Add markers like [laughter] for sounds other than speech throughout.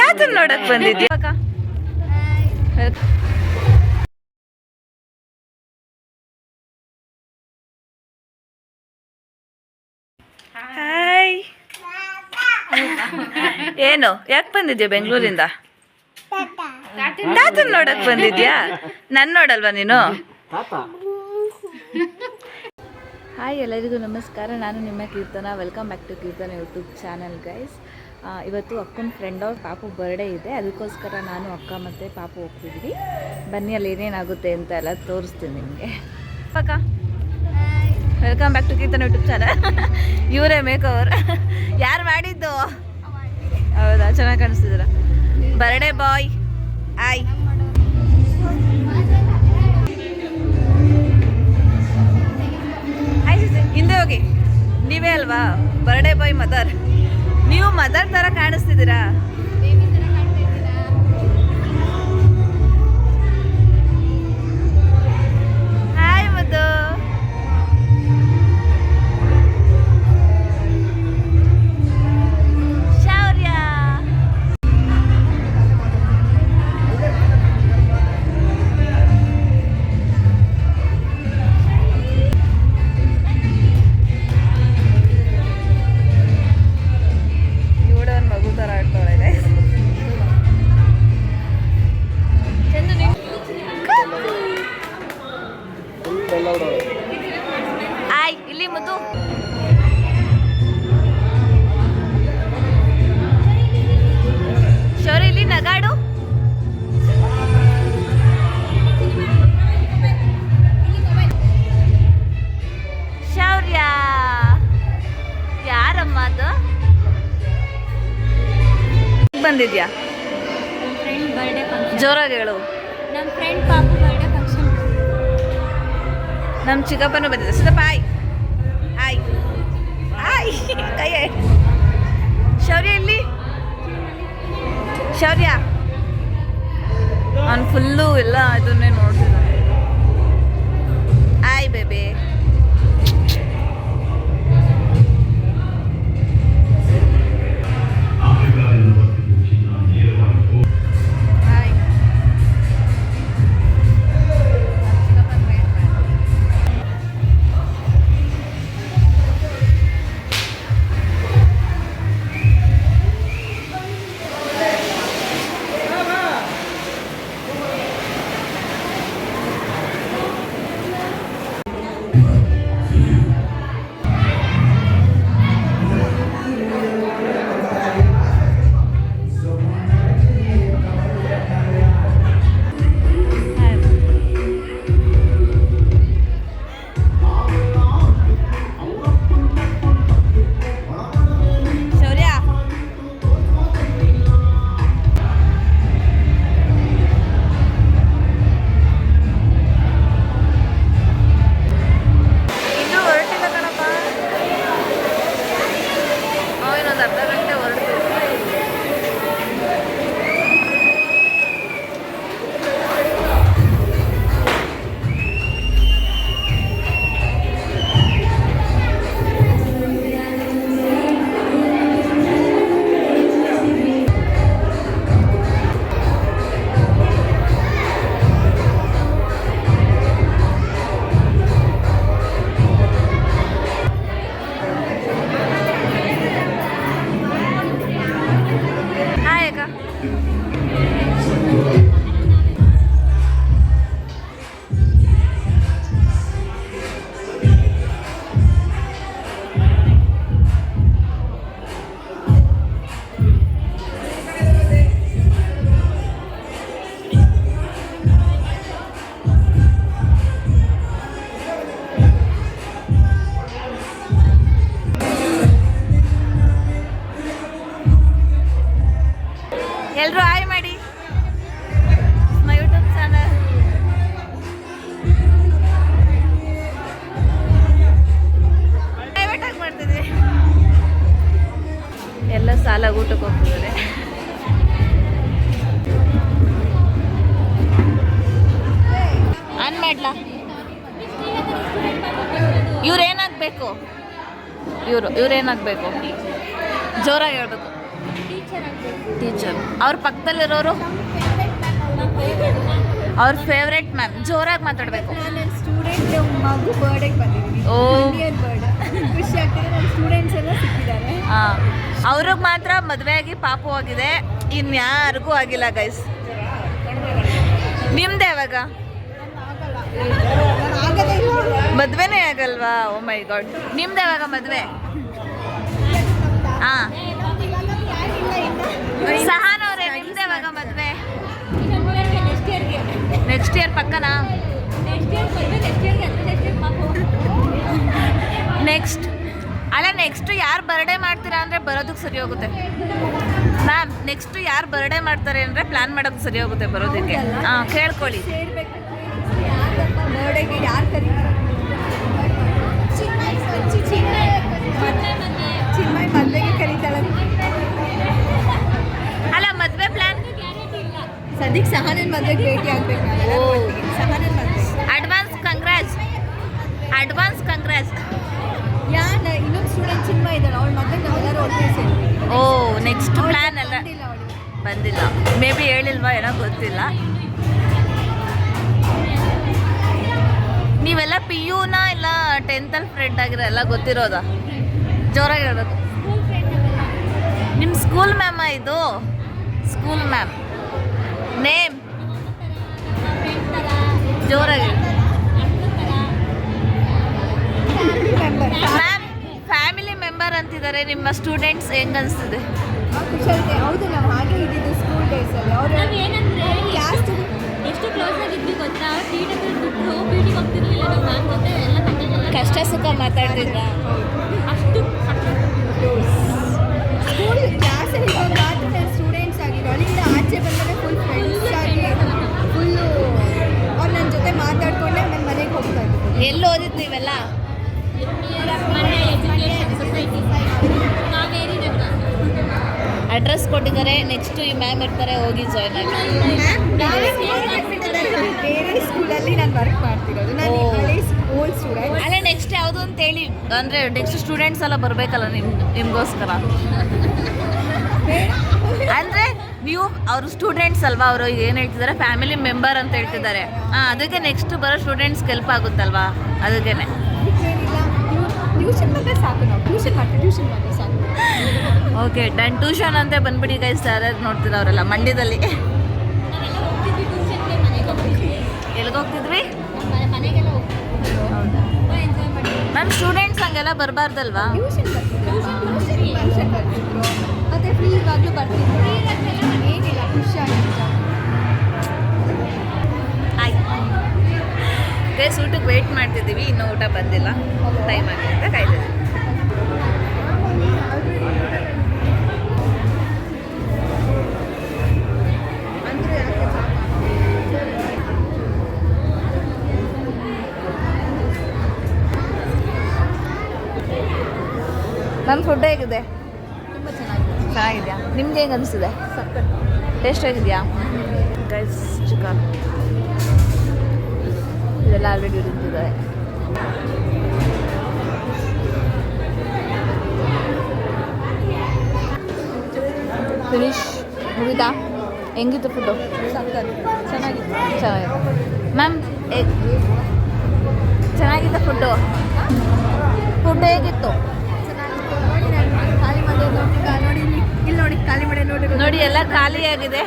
ತಾತನ್ ನೋಡಕ್ ಬಂದಿದ್ಯಾ? ಅಕ್ಕ ಹಾಯ್ ಏನು? ಯಾಕೆ ಬಂದಿದ್ಯಾ ಬೆಂಗಳೂರಿಂದ? ತಾತನ್ ನೋಡಕ್ ಬಂದಿದ್ಯಾ? ನನ್ ನೋಡಲ್ವಾ ನೀನು? ಹಾಯ್ ಎಲ್ಲರಿಗೂ ನಮಸ್ಕಾರ. ನಾನು ನಿಮ್ಮ Keerthana. Welcome back to Keerthana YouTube channel guys ಇವತ್ತು ಅಕ್ಕನ ಫ್ರೆಂಡ್ ಅವ್ರ ಪಾಪು ಬರ್ಡೇ ಇದೆ. ಅದಕ್ಕೋಸ್ಕರ ನಾನು ಅಕ್ಕ ಮತ್ತು ಪಾಪು ಹೋಗ್ತಿದ್ವಿ. ಬನ್ನಿ, ಅಲ್ಲಿ ಏನೇನಾಗುತ್ತೆ ಅಂತ ಎಲ್ಲ ತೋರಿಸ್ತೀನಿ ನಿಮಗೆ. ಪಕ್ಕ. Welcome back to Keerthana YouTube channel ಇವರೇ ಮೇಕ್ ಓವರ್ ಯಾರು ಮಾಡಿದ್ದು? ಹೌದಾ, ಚೆನ್ನಾಗಿ ಕಾಣಿಸ್ತಿದ್ರ ಬರ್ಡೇ ಬಾಯ್ ಆಯ್ ಹಿಂದೆ ಹೋಗಿ. ನೀವೇ ಅಲ್ವಾ? ಬರ್ಡೇ ಬಾಯ್ ಮದರ್ ನೀವು ಮದರ್ ತರ ಕಾಣಿಸ್ತಿದ್ದೀರಾ? ಬಂದಿದ್ಯಾ? ಜೋರಾಗಿ ಹೇಳು. ನಮ್ಮ ಫ್ರೆಂಡ್ ಪಾಪು ಬರ್ಡೇ ಫಂಕ್ಷನ್ ನಮ್ಮ ಚಿಕ್ಕಪ್ಪನೂ ಬಂದಿದ್ದೆ. ಸಿದ್ದಪ್ಪ ಆಯ್. ಆಯ್. ಆಯ್. ಕೈ ಶೌರ್ಯ ಇಲ್ಲಿ ಶೌರ್ಯ? ಅವ್ನು ಫುಲ್ಲು ಎಲ್ಲ ಇದನ್ನೇ ನೋಡ್ತಿದ್ದಾನೆ. ಆಯ್ ಬೇಬಿ ಇವ್ರೇನಾಗಬೇಕು ಇವರು ಇವ್ರೇನಾಗಬೇಕು? ಜೋರಾಗಿ ಹೇಳ್ಬೇಕು. ಟೀಚರ್ ಅವ್ರ ಪಕ್ಕದಲ್ಲಿರೋರು? ಅವ್ರ ಫೇವ್ರೆಟ್ ಮ್ಯಾಮ್ ಜೋರಾಗಿ ಮಾತಾಡಬೇಕು. ಸ್ಟೂಡೆಂಟ್ ಮಗು ಬರ್ಡೇಗೆ ಬಂದಿದ್ದೀನಿ. ಓ. ಖುಷಿ ಆಗ್ತಿದೆ. ನನ್ನ ಸ್ಟೂಡೆಂಟ್ಸ್ ಎಲ್ಲ ಸಿಕ್ಕಿದ್ದಾರೆ. ಅವ್ರಿಗೆ ಮಾತ್ರ ಮದುವೆ ಆಗಿ ಪಾಪು ಆಗಿದೆ. ಇನ್ಯಾರಿಗೂ ಆಗಿಲ್ಲ ಗೈಸ್ ನಿಮ್ದು ಯಾವಾಗ? ಮದ್ವೆನೇ ಆಗಲ್ವಾ? ಓ ಮೈ ಗಾಡ್ ನಿಮ್ದು ಯಾವಾಗ ಮದ್ವೆ? ಹಾ. ಸಹಾನ್ ಅವರೇ ನಿಮ್ದು ಯಾವಾಗ ಮದುವೆ? ನೆಕ್ಸ್ಟ್ ಇಯರ್ ಪಕ್ಕನಾ? ನೆಕ್ಸ್ಟ್ ಅಲ್ಲ ನೆಕ್ಸ್ಟ್ ಯಾರು ಬರ್ಡೇ ಮಾಡ್ತೀರಾ ಅಂದರೆ ಬರೋದಕ್ಕೆ ಸರಿ ಹೋಗುತ್ತೆ. ಮ್ಯಾಮ್ ನೆಕ್ಸ್ಟ್ ಯಾರು ಬರ್ಡೇ ಮಾಡ್ತಾರೆ ಅಂದರೆ ಪ್ಲ್ಯಾನ್ ಮಾಡೋಕ್ಕೆ ಸರಿ ಹೋಗುತ್ತೆ ಬರೋದಕ್ಕೆ. ಹಾಂ ಕೇಳ್ಕೊಳ್ಳಿ. ಬರ್ಡೇಗೆ ಯಾರು ಕರೀತಾರೆ? ಚಿನ್ಮಯ್ ಮದುವೆಗೆ ಕರೀತಾಳೆ. ಅಲ್ಲ ಮದುವೆ ಪ್ಲ್ಯಾನ್ ಸದ್ಯಕ್ಕೆ ಸಹನನ್ ಮದುವೆಗೆ ಭೇಟಿ ಆಗ್ಬೇಕು. ಸಹನನ್ ಮದುವೆ. ಅಡ್ವಾನ್ಸ್ ಕಂಗ್ರಾಜ್ ಅಡ್ವಾನ್ಸ್ ಕಂಗ್ರಾಜ್ ಯಾನ ಇನ್ನೊಂದು ಸ್ಟೂಡೆಂಟ್ ಚಿನ್ಮಯ್ ಇದ್ದಾಳೆ. ಅವಳ ಮದುವೆಗೆ ನಾವೆಲ್ಲರೂ ಒಟ್ಟಿಗೆ ಸೇರ್ಬೇಕು ಓ ನೆಕ್ಸ್ಟ್ ಪ್ಲಾನ್ ಎಲ್ಲ ಬಂದಿಲ್ಲ ಮೇ ಬಿ ಹೇಳಿಲ್ವಾ ಏನೋ ಗೊತ್ತಿಲ್ಲ. ನೀವೆಲ್ಲ ಪಿ ಯುನ ಇಲ್ಲ ಟೆಂತಲ್ಲಿ ಫ್ರೆಂಡ್ ಆಗಿರೋ ಎಲ್ಲ ಗೊತ್ತಿರೋದಾ ಜೋರಾಗಿರೋದು ನಿಮ್ಮ ಸ್ಕೂಲ್ ಮ್ಯಾಮ ಇದು ಸ್ಕೂಲ್ ಮ್ಯಾಮ್ ನೇಮ್ ಜೋರಾಗಿ ಮ್ಯಾಮ್ ಫ್ಯಾಮಿಲಿ ಮೆಂಬರ್ ಅಂತಿದ್ದಾರೆ ನಿಮ್ಮ ಸ್ಟೂಡೆಂಟ್ಸ್ ಹೆಂಗ್ ಅನಿಸ್ತಿದೆ ಹೌದು ನಾವು ಹಾಗೆ ಇದ್ದಿದ್ದು ಸ್ಕೂಲ್ ಡೇಸಲ್ಲಿ ಅವರು ಏನಂದ್ರೆ ಎಷ್ಟು ಕ್ಲೋಸ್ ಆಗಿದ್ವಿ ಗೊತ್ತಾ? ಟಿ ಬಿಟ್ಟು ಬೀಟಿಗೆ ಹೋಗ್ತಿರ್ಲಿಲ್ಲ ಮ್ಯಾಮ್ ಜೊತೆ ಎಲ್ಲ ಕಷ್ಟ ಸುಖ ಮಾತಾಡ್ತಿದ್ರ? ಅಷ್ಟು ಸ್ಕೂಲ್ ಕ್ಲಾಸಲ್ಲಿ ಇವಾಗ ಮಾತ್ರ ನಾನು ಸ್ಟೂಡೆಂಟ್ಸ್ ಅಲ್ಲಿಂದ ಆಚೆ ಬಂದರೆ ಫುಲ್ ಫ್ರೆಂಡ್ಸ್ ಆಗಿ ಫುಲ್ಲು ಅವ್ರು ನನ್ನ ಜೊತೆ ಮಾತಾಡ್ಕೊಂಡೆ ನನ್ನ ಮನೆಗೆ ಹೋಗ್ತಾ ಎಲ್ಲಿ ಅಡ್ರೆಸ್ ಕೊಟ್ಟಿದ್ದಾರೆ. ನೆಕ್ಸ್ಟ್ ಈ ಮ್ಯಾಮ್ ಇರ್ತಾರೆ ಹೋಗಿ ಜಾಯ್ನ್ ಆಗಿ ಬೇರೆ ಸ್ಕೂಲಲ್ಲಿ ನಾನು ವರ್ಕ್ ಮಾಡ್ತಿರೋದು. ನಾನು. ಸ್ಕೂಲ್ ಸ್ಟೂಡೆಂಟ್ ಅಲ್ಲ ನೆಕ್ಸ್ಟ್ ಯಾವುದು ಅಂತ ಹೇಳಿ. ಅಂದ್ರೆ ನೆಕ್ಸ್ಟ್ ಸ್ಟೂಡೆಂಟ್ಸ್ ಎಲ್ಲ ಬರಬೇಕಲ್ಲ ನಿಮ್ ನಿಮಗೋಸ್ಕರ. ಅಂದ್ರೆ ನೀವು ಅವ್ರ ಸ್ಟೂಡೆಂಟ್ಸ್ ಅಲ್ವಾ? ಅವರು ಏನು ಹೇಳ್ತಿದ್ದಾರೆ ಫ್ಯಾಮಿಲಿ ಮೆಂಬರ್ ಅಂತ ಹೇಳ್ತಿದ್ದಾರೆ ಹಾಂ ಅದಕ್ಕೆ ನೆಕ್ಸ್ಟ್ ಬರೋ ಸ್ಟೂಡೆಂಟ್ಸ್ ಹೆಲ್ಪ್ ಆಗುತ್ತಲ್ವಾ? ಅದಕ್ಕೇನೆ. ಟ್ಯೂಷನ್ ಸಾಕು ನಾವು. ಟ್ಯೂಷನ್ ಮಾಡ್ತೀವಿ. ಟ್ಯೂಷನ್ ಸಾಕು. ಓಕೆ ಡನ್ ಟ್ಯೂಷನ್ ಅಂತ ಬಂದ್ಬಿಡಿ ಗೈಸ್ ಯಾರ್ಯಾರು ನೋಡ್ತೀರ ಅವರೆಲ್ಲ ಮಂಡ್ಯದಲ್ಲಿ. ಎಲ್ಲಿಗೆ ಮ್ಯಾಮ್ ಸ್ಟೂಡೆಂಟ್ಸ್ ಹಂಗೆಲ್ಲ ಬರಬಾರ್ದಲ್ವಾ? ಮತ್ತೆ ಫ್ರೀ ಇವಾಗಲೂ ಬರ್ತಿದ್ರು. ಏನಿಲ್ಲ ಖುಷಿಯಾಗಿತ್ತು ಆಯ್ತು. ಊಟಕ್ಕೆ ವೆಯ್ಟ್ ಮಾಡ್ತಿದ್ದೀವಿ. ಇನ್ನೂ ಊಟ ಬಂದಿಲ್ಲ. ಟೈಮ್ ಆಗಿದೆ ಅಂತ ಕಾಯ್ತಿದ್ದೀವಿ ನನ್ನ ಫುಡ್ ಹೇಗಿದೆ? ತುಂಬ ಚೆನ್ನಾಗಿದೆ. ಚೆನ್ನಾಗಿದೆಯಾ? ನಿಮ್ಗೆ ಹೆಂಗೆ ಅನಿಸಿದೆ? ಟೇಸ್ಟ್ ಆಗಿದೆಯಾ ಗೈಸ್ ಚಿಕನ್ ಇದೆಲ್ಲ ಆಲ್ರೆಡಿ ಉರಿತಿದ್ದಾರೆ ಫಿನಿಶ್ ಮುಗಿದಾ ಹೆಂಗಿತ್ತು ಫುಡ್ಡು ಚೆನ್ನಾಗಿತ್ತು. ಚೆನ್ನಾಗಿತ್ತು. ಮ್ಯಾಮ್ ಚೆನ್ನಾಗಿತ್ತು ಫುಡ್ಡು ಫುಡ್ ಹೇಗಿತ್ತು ಚೆನ್ನಾಗಿತ್ತು ನೋಡಿ ನಾನು ಖಾಲಿ ಮಾಡಿ ನೋಡಿ ನೋಡಿ ಇಲ್ಲಿ ಇಲ್ಲಿ ನೋಡಿ ಖಾಲಿ ಮಾಡಿ ನೋಡಿ ನೋಡಿ ಎಲ್ಲ ಖಾಲಿ ಆಗಿದೆ.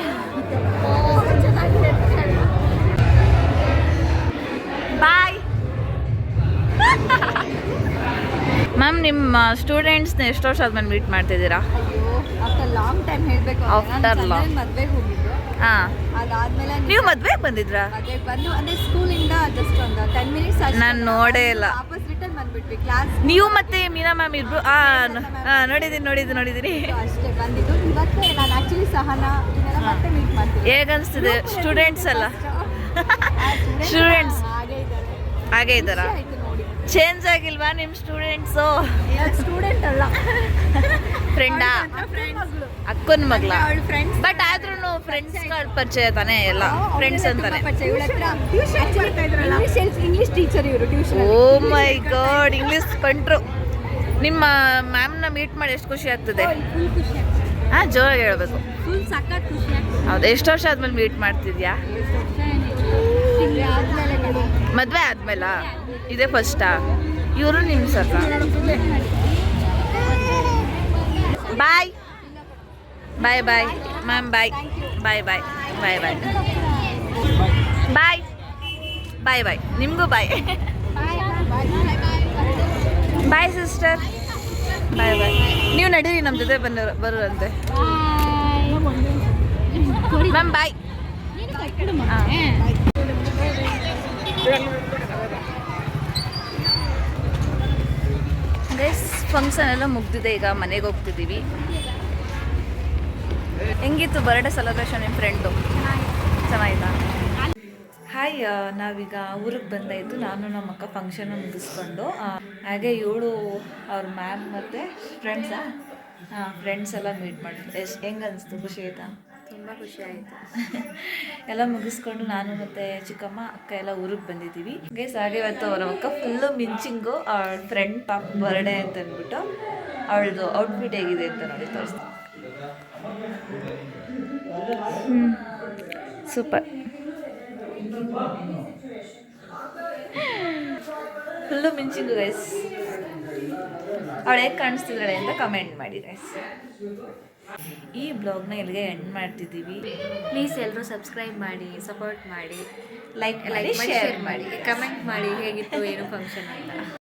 ಬಾಯ್ ಮ್ಯಾಮ್ ನಿಮ್ಮ ಸ್ಟೂಡೆಂಟ್ಸ್ನ ಎಷ್ಟು ವರ್ಷ ಆದ್ಮೇಲೆ ಮೀಟ್ ಮಾಡ್ತಿದ್ದೀರಾ? ಲಾಂಗ್ ಟೈಮ್ ಹೇಳಬೇಕು After long. ಮದುವೆಗೆ ಹೋಗಿದ್ದು. ಹಾಂ. ಅದಾದ್ಮೇಲೆ ನೀವು ಮದ್ವೆಗೆ ಬಂದಿದ್ರಾ? ಮದುವೆಗೆ ಬಂದು ಅಂದ್ರೆ ಸ್ಕೂಲಿಂದ ಜಸ್ಟ್ ಒಂದು ಟೆನ್ ಮಿನಿಟ್ಸ್ ನಾನು ನೋಡೇ ಇಲ್ಲ. ವಾಪಸ್ ಕ್ಲಾಸ್. ನೀವು ಮತ್ತೆ ಮೀನಾ ಮ್ಯಾಮ್ ಇಬ್ರು ಆ ನೋಡಿದೀನಿ ನೋಡಿದ್ದೀನಿ ನೋಡಿದ್ದೀನಿ ಅಷ್ಟೇ ಬಂದಿದ್ದು. ಇವತ್ತೇ ನಾನು ಆಕ್ಚುಲಿ ಸಹನ ಇದನ್ನೆಲ್ಲ ಮತ್ತೆ ಮೀಟ್ ಮಾಡ್ತೀನಿ. ಹೇಗನ್ಸ್ತಿದೆ? ಸ್ಟೂಡೆಂಟ್ಸ್ ಎಲ್ಲ Students. ಹಾಗೆ ಇದ್ದಾರೆ. ಚೇಂಜ್ ಆಗಿಲ್ವಾ ನಿಮ್ಮ ಸ್ಟೂಡೆಂಟ್ಸು ಸ್ಟೂಡೆಂಟ್ ಅಲ್ಲ. ಫ್ರೆಂಡಾ ಮಗಳು. ಅಕ್ಕನ ಫ್ರೆಂಡ್ಸ್ ಬಟ್ ಆದ್ರೂ ಫ್ರೆಂಡ್ಸ್ ಪರಿಚಯ ತಾನೇ ಎಲ್ಲ? ಫ್ರೆಂಡ್ಸ್ ಅಂತಾನೆ. ಇಂಗ್ಲಿಷ್ ಟೀಚರ್ ಇವರು tuition oh my god English country. ನಿಮ್ಮ ಮ್ಯಾಮ್ನ ಮೀಟ್ ಮಾಡಿ ಎಷ್ಟು ಖುಷಿ ಆಗ್ತದೆ? ಹಾ ಜೋರಾಗಿ ಹೇಳ್ಬೇಕು. ಹೌದು ಎಷ್ಟು ವರ್ಷ ಆದ್ಮೇಲೆ ಮೀಟ್ ಮಾಡ್ತಿದ್ಯಾ? ಮದುವೆ ಆದ್ಮೇಲ. ಇದೇ ಫಸ್ಟಾ? ಇವರು ನಿಮ್ಮ ಸರ್ ಬಾಯ್. ಬಾಯ್ ಬಾಯ್. Ma'am bye. ಬಾಯ್ ಬಾಯ್. ಬಾಯ್ ಬಾಯ್. ಬಾಯ್. ಬಾಯ್ ಬಾಯ್. ನಿಮಗೂ ಬಾಯ್. Bye sister. ಬಾಯ್ ಬಾಯ್. ನೀವು ನಡೀರಿ ನಮ್ಮ ಜೊತೆ ಬಂದ ಬರೋರಂತೆ ಮ್ಯಾಮ್ ಬಾಯ್. ಹಾಂ. ಗೈಸ್ ಫಂಕ್ಷನ್ ಎಲ್ಲ ಮುಗ್ದಿದೆ, ಈಗ ಮನೆಗೆ ಹೋಗ್ತಿದ್ದೀವಿ. ಹೆಂಗಿತ್ತು ಬರ್ಡೇ ಸೆಲೆಬ್ರೇಷನ್ ನಿಮ್ಮ ಫ್ರೆಂಡು ಚೆನ್ನಾಗಿಲ್ಲ ಹಾಯ್ ನಾವೀಗ ಊರಿಗೆ ಬಂದಾಯಿತು ನಾನು ನಮ್ಮ ಅಕ್ಕ ಫಂಕ್ಷನ್ ಮುಗಿಸ್ಕೊಂಡು ಹಾಗೆ ಇವಳು, ಅವ್ರ ಮ್ಯಾಮ್ ಮತ್ತು ಫ್ರೆಂಡ್ಸಾ ಹಾಂ ಫ್ರೆಂಡ್ಸ್ ಎಲ್ಲ ಮೀಟ್ ಮಾಡಿದ್ರು. ಎಷ್ಟು, ಹೆಂಗೆ ಅನಿಸ್ತು ಖುಷಿ ಆಯ್ತಾ? ತುಂಬ ಖುಷಿ ಆಯಿತು. [laughs] ಎಲ್ಲ ಮುಗಿಸ್ಕೊಂಡು ನಾನು ಮತ್ತೆ ಚಿಕ್ಕಮ್ಮ, ಅಕ್ಕ ಎಲ್ಲ ಊರಿಗೆ ಬಂದಿದ್ದೀವಿ. ಗೈಸ್ ಹಾಗೆ ಇವತ್ತು ಅವ್ರ ಅಕ್ಕ ಫುಲ್ಲು ಮಿಂಚಿಂಗು ಅವಳ ಫ್ರೆಂಡ್ ಪಾಪ ಬರ್ಡೇ ಅಂತ ಅಂದ್ಬಿಟ್ಟು ಅವಳದು ಔಟ್ಫಿಟ್ ಹೇಗಿದೆ ಅಂತ ನೋಡಿ ತೋರಿಸ್ತೀನಿ. ಸೂಪರ್ ಫುಲ್ಲು ಮಿಂಚಿಂಗು ಗೈಸ್ ಅವಳು ಹೇಗೆ ಕಾಣಿಸ್ತಿದ್ದಾಳೆ ಅಂತ ಕಮೆಂಟ್ ಮಾಡಿ ಗೈಸ್ ಈ ಬ್ಲಾಗ್ನ ಇಲ್ಲಿಗೆ ಎಂಡ್ ಮಾಡ್ತಿದ್ದೀವಿ. ಪ್ಲೀಸ್ ಎಲ್ಲರೂ ಸಬ್ಸ್ಕ್ರೈಬ್ ಮಾಡಿ ಸಪೋರ್ಟ್ ಮಾಡಿ ಲೈಕ್ ಲೈಕ್ ಶೇರ್ ಮಾಡಿ ಕಮೆಂಟ್ ಮಾಡಿ ಹೇಗಿತ್ತು ಏನು ಫಂಕ್ಷನ್ ಅಂತ.